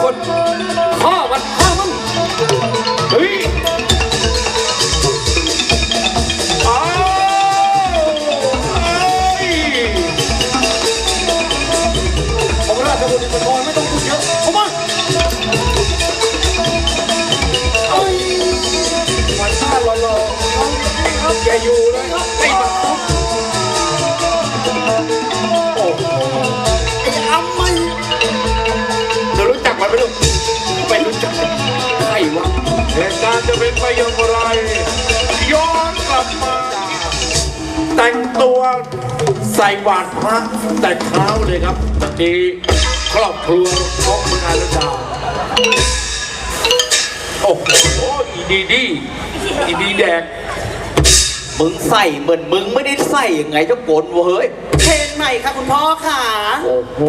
คนข้ามันข้ามันเฮ้ยอ้าวเอ้ยเอาราชบุตรก่อนไม่ต้องพูดเยอะเข้ามาเอ้ยมันหน้าหล่อๆอย่าอยู่เลยไอ้บั เหตุการณ์จะเป็นไปอย่างไร ย้อนกลับมา แต่งตัวใส่บาตรพระแต่เช้าเลยครับวันนี้ครอบครัวของคุณอารุดาโอ้โหอีดีดีอีดีแดงมึงใส่เหมือนมึงไม่ได้ใส่ยังไงเจ้าโกนวะเฮ้ยเพลงใหม่ค่ะคุณพ่อค่ะ โอ้โห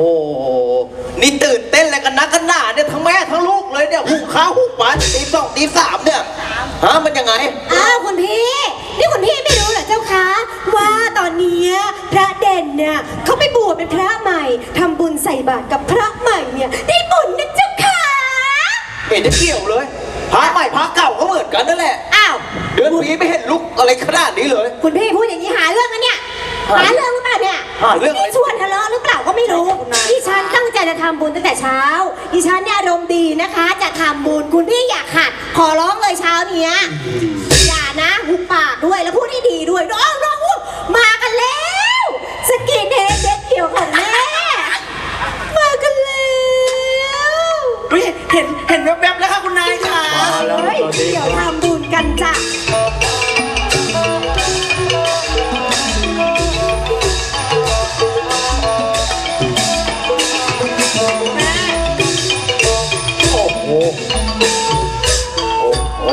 นี่ตื่นเต้นอะไรกันนักกันหนาเนี่ยทั้งแม่ทั้งลูกเลยเนี่ยหุบข้าวหุบหมา ตีสองตีสามเนี่ยฮะมันยังไง อ้าวคุณพี่ นี่คุณพี่ไม่รู้เหรอเจ้าคะว่าตอนเนี้ยพระเด่นเนี่ยเขาไปบวชเป็นพระใหม่ทำบุญใส่บาตรกับพระใหม่เนี่ยได้บุญนะเจ้าค่ะเห็นจะเกี่ยวเลยพระใหม่พระเก่าก็เหมือนกันนั่นแหละ อ้าว เดือนปีไม่เห็นลุกอะไรขนาดนี้เลย คุณพี่พูดอย่างนี้หาเรื่องนะเนี่ยหาหาเรื่องหรือเปล่าเนี่ยหาเรื่องอะไรนี่ชวนทะเลาะหรือเปล่าก็ไม่รู้ดิฉันตั้งใจะทำบุญตั้งแต่เช้า ดิฉันเนี่ยอารมณ์ดีนะคะ จะทำบุญคุณพี่อยากขัด ขอร้องเลยเช้าเนี้ยอย่านะหุบปากด้วยแล้วพูดให้ดีด้วยร้องร้องอุ๊ยมากันแล้วสกินเฮดเด็ด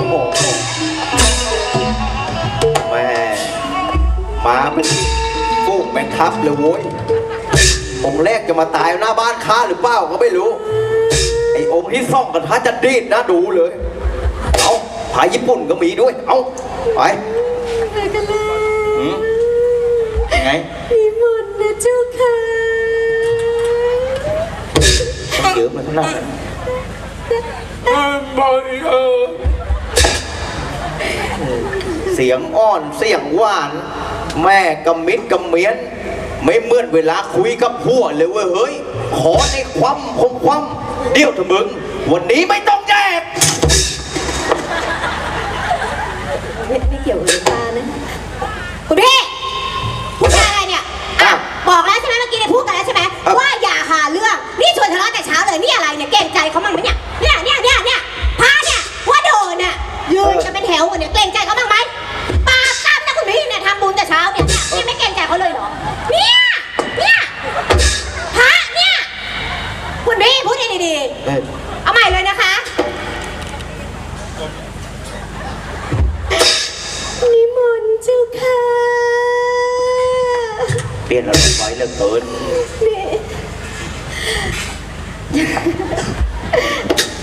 โอ้โหแม่มาเป็นฟูกแม่ทัพเลยโว้ยองค์แรกจะมาตายหน้าบ้านข้าหรือเปล่าก็ไม่รู้ ไอ้องค์ที่ซ่องกันท้าจะดีดนะดูเลย เอาผาญี่ปุ่นก็มีด้วย เอาไปมากันแล้วหืมยังไงนิมนต์นะเจ้าค่ะเยอะมาขนาดนั้นบ่อย เออเสียงอ้อนเสียงหวาน แม่กำมิดกำเมียน ไม่เหมือนเวลาคุยกับผัวเลยเว้ยเฮ้ย ขอในความคมความเดี๋ยวเถอะมึง วันนี้ไม่ต้องแยกไม่ไม่เกี่ยวกับตานะคุณพี่พูดอะไรเนี่ยอะบอกแล้วใช่ไหมเมื่อกี้เนี่ยพูดกันแล้วใช่ไหมครับว่าอย่าหาเรื่อง นี่ชวนทะเลาะแต่เช้าเลยนี่อะไรเนี่ยเกรงใจเขาบ้างไหมเนี่ยเนี่ยเนี่ยเนี่ย ลี่ยนอะไรไปเหลือเกินนี่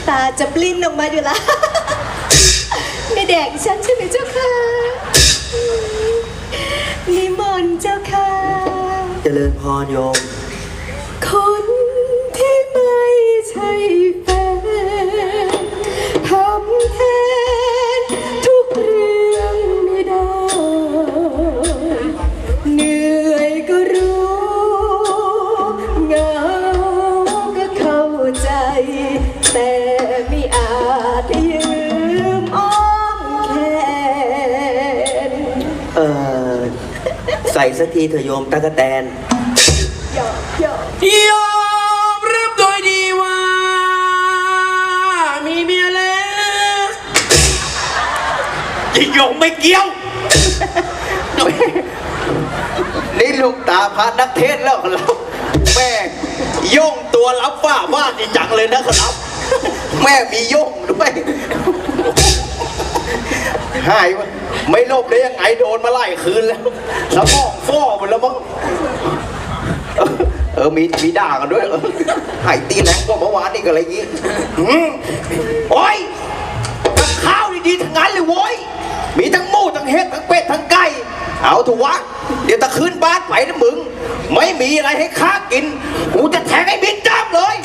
ตาจะปลิ้นออกมาอยู่ละไม่แดกฉันใช่ไหมเจ้าค่ะนิมนต์เจ้าค่ะ เจริญพรโยม ส่สักทีเถอะโยมตะกะแตนหยอกหยอกยอมรับโดยดีว่า มีเมียแล้วยิงโยมไม่เกี่ยว นี่ลูกตาพระนักเทศน์แล้วครับแม่โย่งตัวรับฝ้าบ้านนี่จังเลยนะครับ แม่มีโย่งด้วยหายวะ ไม่หลบได้ยังไงโดนมาไล่คืนแล้วแล้วก็ฟ้อหมดแล้วมั้งเออมีมีด่ากันด้วยเออหายตีแรงกว่าเมื่อวานนี่ก็อะไรอย่างงี้โอ้ยกับข้าวดีๆทั้งนั้นเลยโว้ยมีทั้งหมูทั้งเห็ดทั้งเป็ดทั้งไก่เอาถูกวะเดี๋ยวตะคืนบ้านไปนะมึง ไม่มีอะไรให้ข้ากินกูจะแทงให้บินจ้ำเลย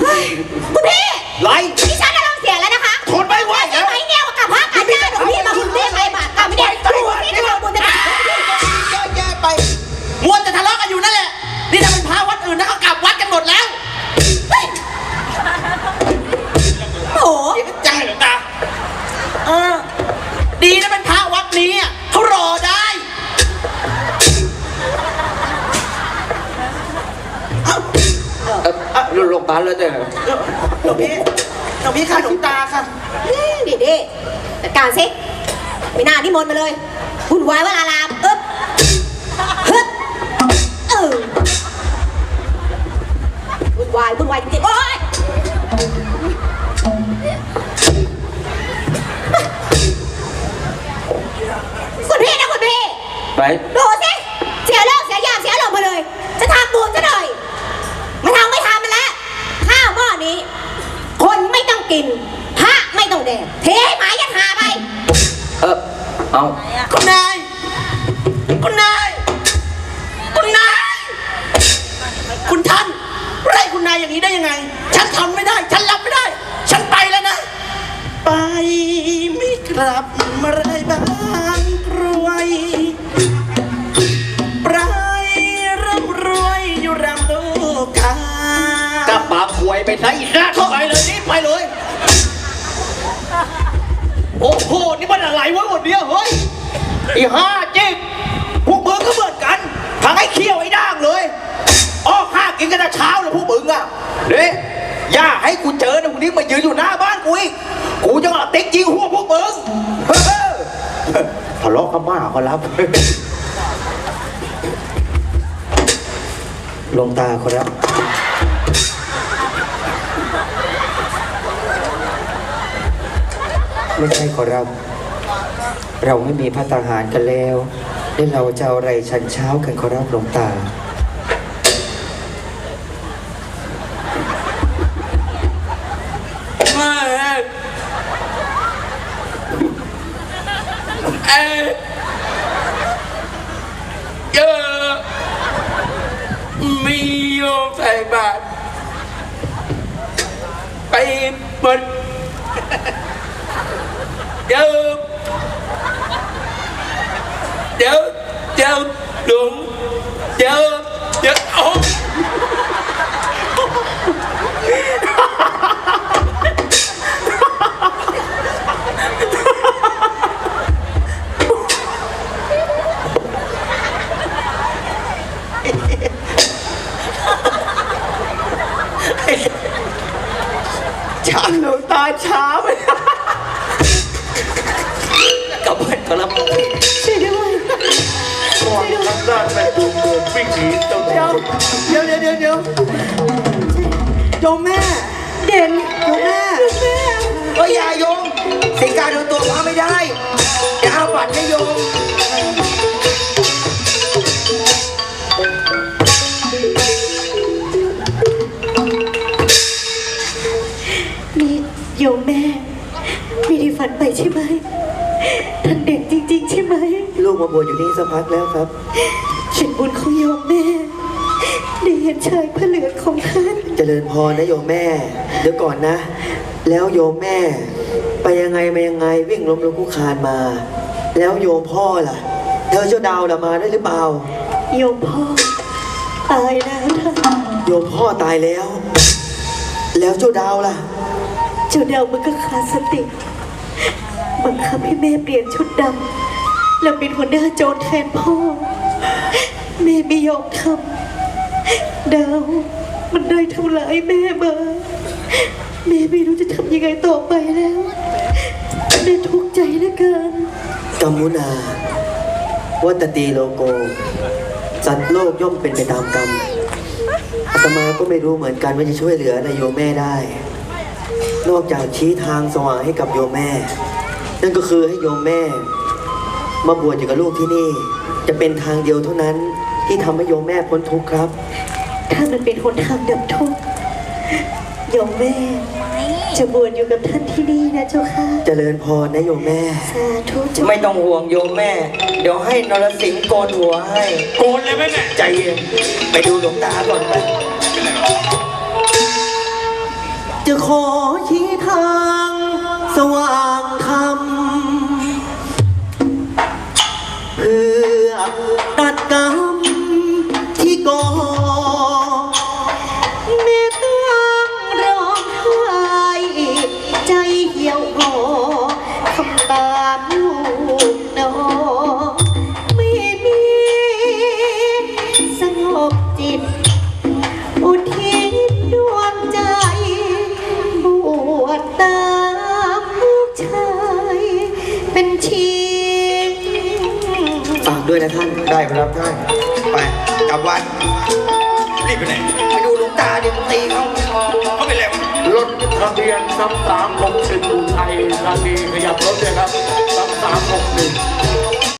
คุณพี่ไรพี่ชักอารมณ์เสียแล้วนะคะทนไม่ไหวแเนี่ย ตาแล้วเด้อหลวงพี่หลวงพี่ค่ะหลวงตาค่ะดีดีจัดการสิไม่น่านิมนต์มาเลยวุ่นวายว่าลารามอึ๊บฮึบเออวุ่นวายวุ่นวายจริงๆโอ๊ยคุณพี่นะคุณพี่ไปดูสิ เสียเลิกเสียยามเสียลมณ์มาเลย จะทำบุญจะหน่อย ไม่ทำไม่ทำมันแล้ว ข้าวหม้อนี้ คนไม่ต้องกิน พระไม่ต้องแดกเทให้หมายัดหาไป เออ เอาคุณนาย คุณนาย คุณนาย คุณท่านไล่คุณนายอย่างนี้ได้ยังไง ฉันทำไม่ได้ ฉันรับไม่ได้ ฉันไปแล้วนะ ไปไม่กลับมาเลยบางกรวยปลายร่ำรวยอยู่รำลูกกากับปากหวยไปซะอีกนะเข้าไปเลยนี่ไปเลย โอ้โห นี่มันอะไรวะหมดเนี้ยเฮ้ยอีห้าจิ๊กพวกมึงก็เหมือนกันทั้งไอ้เขี้ยวไอ้ด่างเลยออกห้ากินกันแต่เช้าเลยพวกมึงอะเด้อย่าให้กูเจอนะพวกนี้มายืนอยู่หน้าบ้านกูอีกกูจะเอาติ๊กยิงหัวพวกมึงเฮ้อทะเลาะกันมากขอรับลงตาขอรับ ไม่ใช่ขอรับ เราไม่มีพัตตาหารกันแล้วแล้วเราจะเอาอะไรชันเช้ากันขอรับหลวงตาไม่เอ้ยเยอะมีโยมใส่บาตรไปหม ดเดี๋ยวเดี๋ วามทางด้านแม่ตัวเมืองวิ่งหนีเจ้าหน้าที่เดี๋ยวเดี๋ยวเดี๋ยวเดี๋ยวโยมแม่เด่นโยมแม่เฮ้ยอยาโยมสิงการโดนตัวพระไม่ได้อย่าเอาบัตรให้โยมนี่โยมแม่ไม่ได้ฝันไปใช่ไหม มาบวชอยู่นี่สักพักแล้วครับฉันบุญของโยมแม่ได้เห็นชายพระเหลืองของท่าน เจริญพรนะโยมแม่ เดี๋ยวก่อนนะ แล้วโยมแม่ ไปยังไงมายังไงวิ่งล้มลุกคลุกคลานมา แล้วโยมพ่อล่ะ เธอเจ้าดาวล่ะมาด้วยหรือเปล่า โยมพ่อ ตายแล้วท่านโยมพ่อตายแล้ว แล้วเจ้าดาวล่ะ เจ้าดาวมันก็ขาดสติ บังคับให้แม่เปลี่ยนชุดดำ แล้วเป็นหัวหน้าโจรแทนพ่อแม่ไม่ยอมทำดาวมันได้ทำร้ายแม่มาแม่ไม่รู้จะทำยังไงต่อไปแล้วแม่ทุกข์ใจเหลือเกินกัมมุนาวัตตีโลโก สัตว์โลกย่อมเป็นไปตามกรรมอาตมาก็ไม่รู้เหมือนกันว่าจะช่วยเหลืออะไรโยมแม่ได้ นอกจากชี้ทางสว่างให้กับโยมแม่ นั่นก็คือให้โยมแม่ มาบวชอยู่กับลูกที่นี่ จะเป็นทางเดียวเท่านั้น ที่ทำให้โยมแม่พ้นทุกข์ครับ ถ้ามันเป็นหนทางดับทุกข์โยมแม่ จะบวชอยู่กับท่านที่นี่นะเจ้าค่ะ เจริญพรนะโยมแม่ สาธุเจ้าไม่ต้องห่วงโยมแม่ เดี๋ยวให้นรสิงห์โกนหัวให้ โกนเลยไหมเนี่ยใจเย็นไปดูหลวงตาก่อนไป จะขอชี้ทาง สว่าง ตัดกรรมที่ก่อ ได้ไปรับท่าน ไปกลับวัดรีบไปไหนไปดูหลวงตาดิมันตีเขาเขาเป็นอะไรวะรถทะเบียนซ้ำสามหกหนึ่งอุทัยธานีขยับรถเลยครับซ้ำสามหกหนึ่ง